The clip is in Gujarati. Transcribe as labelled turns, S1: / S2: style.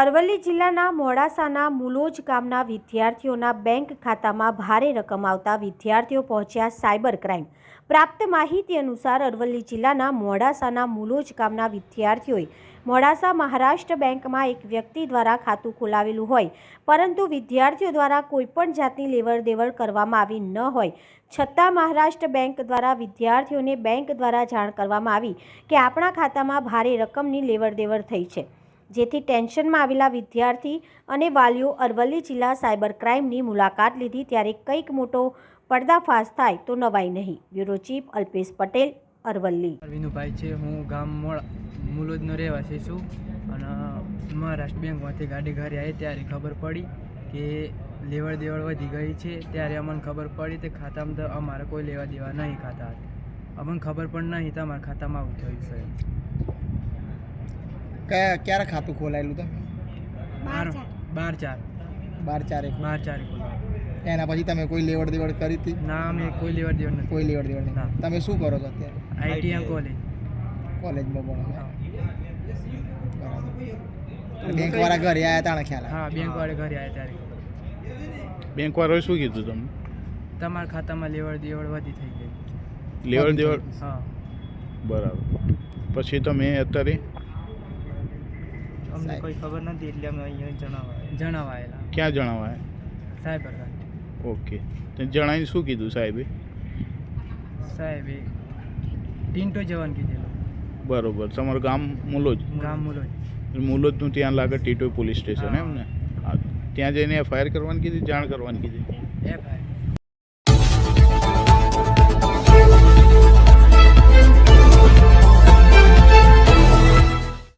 S1: અરવલ્લી જિલ્લાના મોડાસાના મુલોજ ગામના વિદ્યાર્થીઓના બેંક ખાતામાં ભારે રકમ આવતા વિદ્યાર્થીઓ પહોંચ્યા સાયબર ક્રાઇમ. પ્રાપ્ત માહિતી અનુસાર અરવલ્લી જિલ્લાના મોડાસાના મુલોજ ગામના વિદ્યાર્થીઓએ મોડાસા મહારાષ્ટ્ર બેંકમાં એક વ્યક્તિ દ્વારા ખાતું ખોલાવેલું હોય, પરંતુ વિદ્યાર્થીઓ દ્વારા કોઈપણ જાતની લેવડદેવડ કરવામાં આવી ન હોય. છતાં મહારાષ્ટ્ર બેંક દ્વારા વિદ્યાર્થીઓને બેંક દ્વારા જાણ કરવામાં આવી કે આપણા ખાતામાં ભારે રકમની લેવડદેવડ થઈ છે. જેથી ટેન્શનમાં આવેલા વિદ્યાર્થી અને વાલીઓ અરવલ્લી જિલ્લા સાયબર ક્રાઇમની મુલાકાત લીધી. ત્યારે કંઈક મોટો પડદાફાશ થાય તો નવાઈ નહીં. Bureau chief Alpesh Patel, Aravalli.
S2: Vinubhai છે, હું ગામ મોડા મુલોદનો રહેવાસી છું અને મહારાષ્ટ્ર બેંકમાંથી ગાડી ઘરે આવી ત્યારે ખબર પડી કે લેવડ દેવડ વધી ગઈ છે. ત્યારે અમને ખબર પડી તે ખાતામાં તો અમારે કોઈ લેવા દેવા નહીં ખાતા અમને ખબર પણ નહીં તો અમારા ખાતામાં આવું થયું છે.
S3: કયા ક્યારે ખાતું ખોલાયેલું તમે?
S2: બાર બાર ચાર.
S3: બાર ચારે
S2: બાર ચાર
S3: એના પછી તમે કોઈ લેવડ દેવડ કરી હતી?
S2: ના મેં કોઈ લેવડ દેવડ નથી.
S3: કોઈ લેવડ દેવડ
S2: નથી
S3: નહીં. તમે શું કરો છો અત્યારે?
S2: ITM college.
S3: કોલેજમાં ભણો બરાબર. બેંક વાળા ઘરે આવ્યા તાણે ખ્યાલ
S2: હા બેંક વાળા ઘરે આવ્યા ત્યારે.
S4: બેંક વાળાએ શું કીધું તમને?
S2: તમારા ખાતામાં લેવડ દેવડ વધી થઈ ગઈ.
S4: લેવડ દેવડ?
S2: હા.
S4: બરાબર. પછી તમે અત્યારે?
S2: અમને કોઈ ખબર નથી એટલે અમે અહીંયા જણાવાય. જણાવાયેલા.
S4: ક્યાં જણાવાય?
S2: Cyber
S4: okay. તો જણાવીને શું કીધું સાહેબે?
S2: સાહેબે ટીન્ટો જવાનું કીધેલું.
S4: બરોબર. તમારું ગામ મુલોજ?
S2: ગામ મુલોજ.
S4: મુલોજનું ત્યાં લાગે ટીટો પોલીસ સ્ટેશન એમ ને? ત્યાં જઈને એફઆઈઆર કરવાની કીધી જાણ કરવાની કીધી?
S2: F I